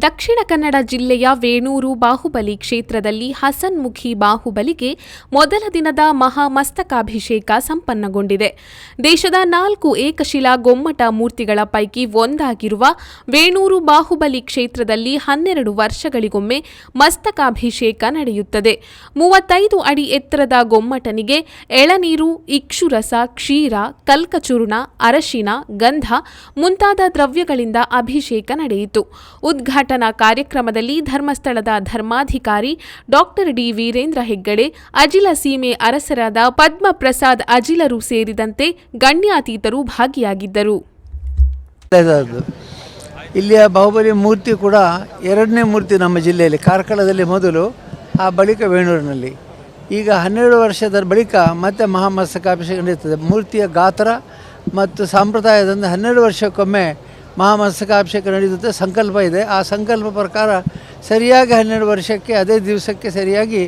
ದಕ್ಷಿಣ ಕನ್ನಡ ಜಿಲ್ಲೆಯ ವೇಣೂರು ಬಾಹುಬಲಿ ಕ್ಷೇತ್ರದಲ್ಲಿ ಹಸನ್ಮುಖಿ ಬಾಹುಬಲಿಗೆ ಮೊದಲ ದಿನದ ಮಹಾಮಸ್ತಕಾಭಿಷೇಕ ಸಂಪನ್ನಗೊಂಡಿದೆ. ದೇಶದ ನಾಲ್ಕು ಏಕಶಿಲಾ ಗೊಮ್ಮಟ ಮೂರ್ತಿಗಳ ಪೈಕಿ ಒಂದಾಗಿರುವ ವೇಣೂರು ಬಾಹುಬಲಿ ಕ್ಷೇತ್ರದಲ್ಲಿ ಹನ್ನೆರಡು ವರ್ಷಗಳಿಗೊಮ್ಮೆ ಮಸ್ತಕಾಭಿಷೇಕ ನಡೆಯುತ್ತದೆ. ಮೂವತ್ತೈದು ಅಡಿ ಎತ್ತರದ ಗೊಮ್ಮಟನಿಗೆ ಎಳನೀರು, ಇಕ್ಷುರಸ, ಕ್ಷೀರ, ಕಲ್ಕಚೂರ್ಣ, ಅರಶಿನ, ಗಂಧ ಮುಂತಾದ ದ್ರವ್ಯಗಳಿಂದ ಅಭಿಷೇಕ ನಡೆಯಿತು. ಉದ್ಘಾಟನಾ ಕಾರ್ಯಕ್ರಮದಲ್ಲಿ ಧರ್ಮಸ್ಥಳದ ಧರ್ಮಾಧಿಕಾರಿ ಡಾಕ್ಟರ್ ಡಿ ವೀರೇಂದ್ರ ಹೆಗ್ಗಡೆ, ಅಜಿಲ ಸೀಮೆ ಅರಸರಾದ ಪದ್ಮ ಪ್ರಸಾದ್ ಅಜಿಲರು ಸೇರಿದಂತೆ ಗಣ್ಯಾತೀತರು ಭಾಗಿಯಾಗಿದ್ದರು. ಇಲ್ಲಿಯ ಬಾಹುಬಲಿ ಮೂರ್ತಿ ಕೂಡ ಎರಡನೇ ಮೂರ್ತಿ ನಮ್ಮ ಜಿಲ್ಲೆಯಲ್ಲಿ, ಕಾರ್ಕಳದಲ್ಲಿ ಮೊದಲು, ಆ ಬಳಿಕ ವೇಣೂರಿನಲ್ಲಿ. ಈಗ ಹನ್ನೆರಡು ವರ್ಷದ ಬಳಿಕ ಮತ್ತೆ ಮಹಾಮಸ್ತಕಾಭಿಷೇಕ ನಡೆಯುತ್ತದೆ. ಮೂರ್ತಿಯ ಗಾತ್ರ ಮತ್ತು ಸಂಪ್ರದಾಯದಿಂದ ಹನ್ನೆರಡು ವರ್ಷಕ್ಕೊಮ್ಮೆ ಮಹಾಮಸ್ತಕಾಭಿಷೇಕ ನಡೆಯುತ್ತೆ. ಸಂಕಲ್ಪ ಇದೆ. ಆ ಸಂಕಲ್ಪ ಪ್ರಕಾರ ಸರಿಯಾಗಿ ಹನ್ನೆರಡು ವರ್ಷಕ್ಕೆ, ಅದೇ ದಿವಸಕ್ಕೆ ಸರಿಯಾಗಿ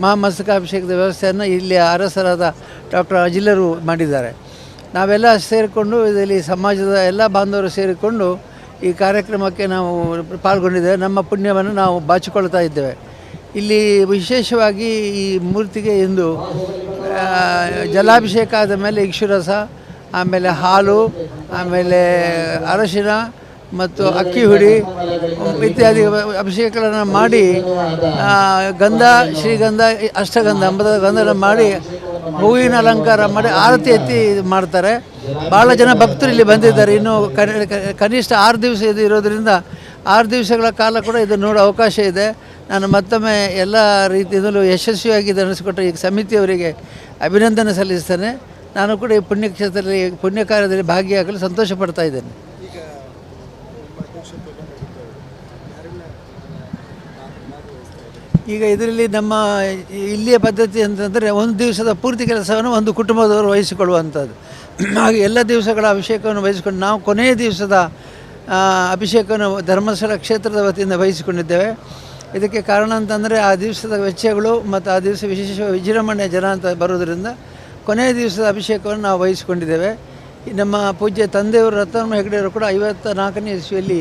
ಮಹಾಮಸ್ತಕಾಭಿಷೇಕದ ವ್ಯವಸ್ಥೆಯನ್ನು ಇಲ್ಲಿ ಅರಸರಾದ ಡಾಕ್ಟರ್ ಅಜಿಲರು ಮಾಡಿದ್ದಾರೆ. ನಾವೆಲ್ಲ ಸೇರಿಕೊಂಡು ಇದರಲ್ಲಿ ಸಮಾಜದ ಎಲ್ಲ ಬಾಂಧವರು ಸೇರಿಕೊಂಡು ಈ ಕಾರ್ಯಕ್ರಮಕ್ಕೆ ನಾವು ಪಾಲ್ಗೊಂಡಿದ್ದೇವೆ. ನಮ್ಮ ಪುಣ್ಯವನ್ನು ನಾವು ಬಾಚಿಕೊಳ್ತಾ ಇದ್ದೇವೆ. ಇಲ್ಲಿ ವಿಶೇಷವಾಗಿ ಈ ಮೂರ್ತಿಗೆ ಎಂದು ಜಲಾಭಿಷೇಕ ಆದ ಮೇಲೆ ಇಕ್ಷುರಸ ಆಮೇಲೆ ಹಾಲು, ಆಮೇಲೆ ಅರಶಿನ ಮತ್ತು ಅಕ್ಕಿ ಹುಡಿ, ಇತ್ಯಾದಿ ಅಭಿಷೇಕಗಳನ್ನು ಮಾಡಿ ಗಂಧ, ಶ್ರೀಗಂಧ, ಅಷ್ಟಗಂಧ, ಅಂಬದ ಗಂಧನ ಮಾಡಿ, ಹೂವಿನ ಅಲಂಕಾರ ಮಾಡಿ, ಆರತಿ ಎತ್ತಿ ಮಾಡ್ತಾರೆ. ಭಾಳ ಜನ ಭಕ್ತರು ಇಲ್ಲಿ ಬಂದಿದ್ದಾರೆ. ಇನ್ನು ಕನಿ- ಕನಿಷ್ಠ ಆರು ದಿವಸ ಇದು ಇರೋದರಿಂದ ಆರು ದಿವಸಗಳ ಕಾಲ ಕೂಡ ಇದು ನೋಡೋ ಅವಕಾಶ ಇದೆ. ನಾನು ಮತ್ತೊಮ್ಮೆ ಎಲ್ಲ ರೀತಿಯಿಂದಲೂ ಯಶಸ್ವಿಯಾಗಿ ನಡೆಸಿಕೊಟ್ಟ ಈ ಸಮಿತಿಯವರಿಗೆ ಅಭಿನಂದನೆ ಸಲ್ಲಿಸ್ತೇನೆ. ನಾನು ಕೂಡ ಈ ಪುಣ್ಯಕ್ಷೇತ್ರದಲ್ಲಿ ಪುಣ್ಯ ಕಾರ್ಯದಲ್ಲಿ ಭಾಗಿಯಾಗಲು ಸಂತೋಷ ಪಡ್ತಾ ಇದ್ದೇನೆ. ಈಗ ಇದರಲ್ಲಿ ನಮ್ಮ ಇಲ್ಲಿಯ ಪದ್ಧತಿ ಅಂತಂದರೆ ಒಂದು ದಿವಸದ ಪೂರ್ತಿ ಕೆಲಸವನ್ನು ಒಂದು ಕುಟುಂಬದವರು ವಹಿಸಿಕೊಳ್ಳುವಂಥದ್ದು. ಹಾಗೆ ಎಲ್ಲ ದಿವಸಗಳ ಅಭಿಷೇಕವನ್ನು ವಹಿಸಿಕೊಂಡು ನಾವು ಕೊನೆಯ ದಿವಸದ ಅಭಿಷೇಕವನ್ನು ಧರ್ಮಸ್ಥಳ ಕ್ಷೇತ್ರದ ವತಿಯಿಂದ ವಹಿಸಿಕೊಂಡಿದ್ದೇವೆ. ಇದಕ್ಕೆ ಕಾರಣ ಅಂತಂದರೆ ಆ ದಿವಸದ ವೆಚ್ಚಗಳು ಮತ್ತು ಆ ದಿವಸ ವಿಶೇಷ ವಿಜೃಂಭಣೆಯ ಜನ ಅಂತ ಬರೋದರಿಂದ ಕೊನೆಯ ದಿವಸದ ಅಭಿಷೇಕವನ್ನು ನಾವು ವಹಿಸಿಕೊಂಡಿದ್ದೇವೆ. ನಮ್ಮ ಪೂಜ್ಯ ತಂದೆಯವರು ರತ್ನಮ್ಮ ಹೆಗಡೆಯವರು ಕೂಡ ಐವತ್ತ ನಾಲ್ಕನೇ ಇಸ್ವಿಯಲ್ಲಿ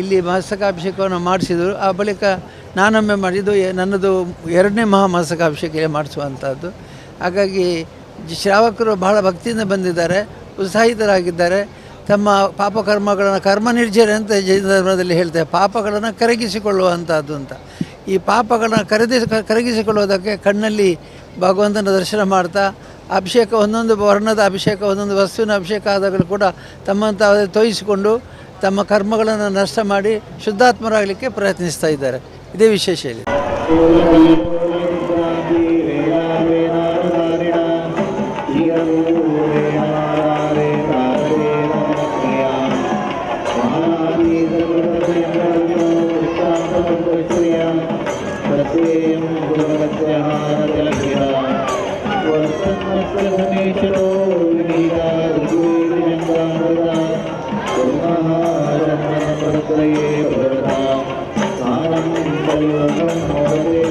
ಇಲ್ಲಿ ಮಸ್ತಕಾಭಿಷೇಕವನ್ನು ಮಾಡಿಸಿದರು. ಆ ಬಳಿಕ ನಾನೊಮ್ಮೆ ಮಾಡಿದ್ದು ನನ್ನದು ಎರಡನೇ ಮಹಾ ಮಸ್ತಕಾಭಿಷೇಕ ಮಾಡಿಸುವಂಥದ್ದು ಹಾಗಾಗಿ ಶ್ರಾವಕರು ಬಹಳ ಭಕ್ತಿಯಿಂದ ಬಂದಿದ್ದಾರೆ, ಉತ್ಸಾಹಿತರಾಗಿದ್ದಾರೆ. ತಮ್ಮ ಪಾಪಕರ್ಮಗಳನ್ನು ಕರ್ಮ ನಿರ್ಜರ ಅಂತ ಜೈನ ಧರ್ಮದಲ್ಲಿ ಹೇಳ್ತೇವೆ ಪಾಪಗಳನ್ನು ಕರಗಿಸಿಕೊಳ್ಳುವಂಥದ್ದು ಅಂತ. ಈ ಪಾಪಗಳನ್ನು ಕರಗಿಸಿ ಕರಗಿಸಿಕೊಳ್ಳುವುದಕ್ಕೆ ಕಣ್ಣಲ್ಲಿ ಭಗವಂತನ ದರ್ಶನ ಮಾಡ್ತಾ ಅಭಿಷೇಕ, ಒಂದೊಂದು ವರ್ಣದ ಅಭಿಷೇಕ, ಒಂದೊಂದು ವಸ್ತುವಿನ ಅಭಿಷೇಕ ಆದಾಗಲೂ ಕೂಡ ತಮ್ಮನ್ನು ತಾವೇ ತೋಯಿಸಿಕೊಂಡು ತಮ್ಮ ಕರ್ಮಗಳನ್ನು ನಷ್ಟ ಮಾಡಿ ಶುದ್ಧಾತ್ಮರಾಗಲಿಕ್ಕೆ ಪ್ರಯತ್ನಿಸ್ತಾ ಇದ್ದಾರೆ. ಇದೇ ವಿಶೇಷ ಇಲ್ಲಿ ೇ கருணாரத்னே பிரதாம் சாரம் பரிவகம் மோதே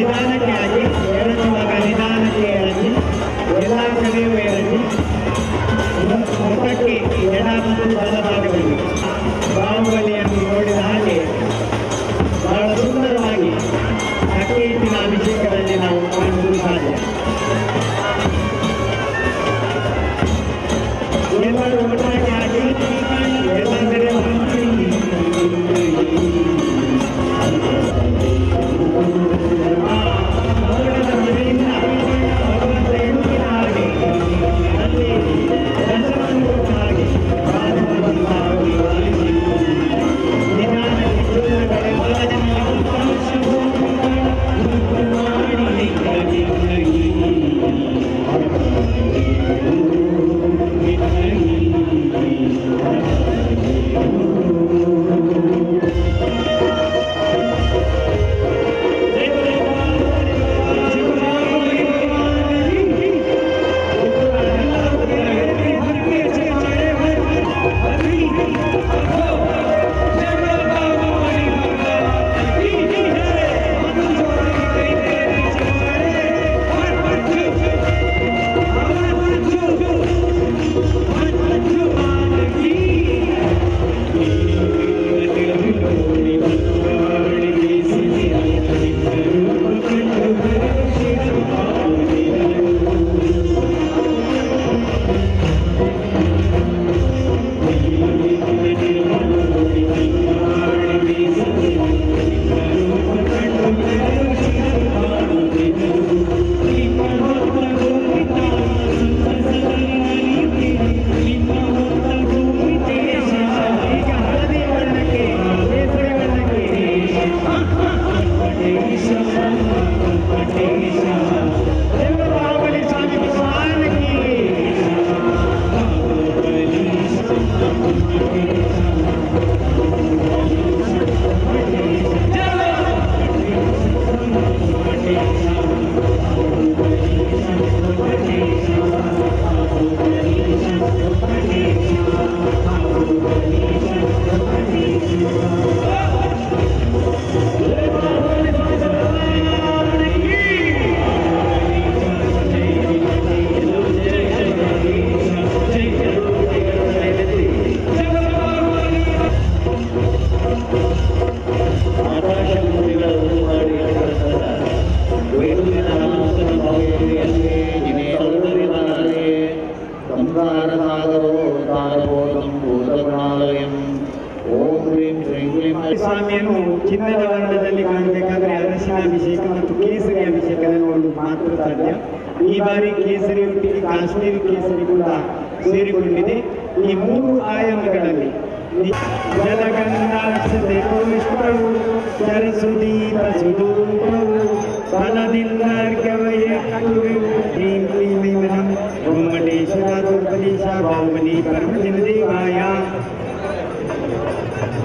ನಿಧಾನಕ್ಕೆ ಆಗಿ ಎರಚುವಾಗ ನಿಧಾನಕ್ಕೆ ಎರಚಿ ಎಲ್ಲ ಕಡೆಯೂ ಎರಚಿ ಮುಖಕ್ಕೆ ಎಡ ಮತ್ತು ಬಲಭಾಗದಲ್ಲಿ ಬಾಹುಬಲಿಯನ್ನು ನೋಡಿದ ಹಾಗೆ ಬಹಳ ಸುಂದರವಾಗಿ ಅಕ್ಕಿ ಹಿಟ್ಟಿನ ಅಭಿಷೇಕದಲ್ಲಿ ನಾವು ಕಾಣುವುದು ಸಾಧ್ಯ. ಎಲ್ಲರೂ ಮಾತ್ರ ಸಾಧ್ಯ ಈ ಬಾರಿ ಕೇಸರಿ ಒಟ್ಟಿಗೆ ಕಾಶ್ಮೀರಿ ಕೇಸರಿ ಕೂಡ ಸೇರಿಕೊಂಡಿದೆ ಈ ಮೂರು ಆಯಾಮಗಳಲ್ಲಿ ನಿ- ಜಲಗಂಧಾಕ್ಷತೆ ಪುಷ್ಪವು ಸರಸುದೀಪ ಸುಧೂಪವು ಫಲದಿಂದ ಅರ್ಘ್ಯವಯ ಕಟುವೆವು ಕ್ಲೀಂ ಕ್ಲೀಂ ಐಮನಂ ಗೊಮ್ಮಟೇಶ್ವರ ದುರ್ಬಲೀಶ ಬಾಹುಬಲಿ ಪರಮಜನ ದೇವಾಯ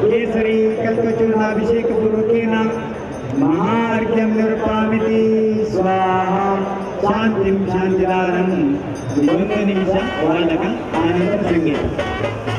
ಕೇಸರಿ ಕಲ್ಪಚೂರ್ಣಾಭಿಷೇಕ ಪೂರ್ವಕೇನ ಮಹಾರ್ಘ್ಯಂ ನಿರುಪಾಮಿತಿ ಸ್ವಾಹ शान्तिं शान्तिदानम् द्वन्द्वनिमिषं बालक आनन्दसङ्गीतम्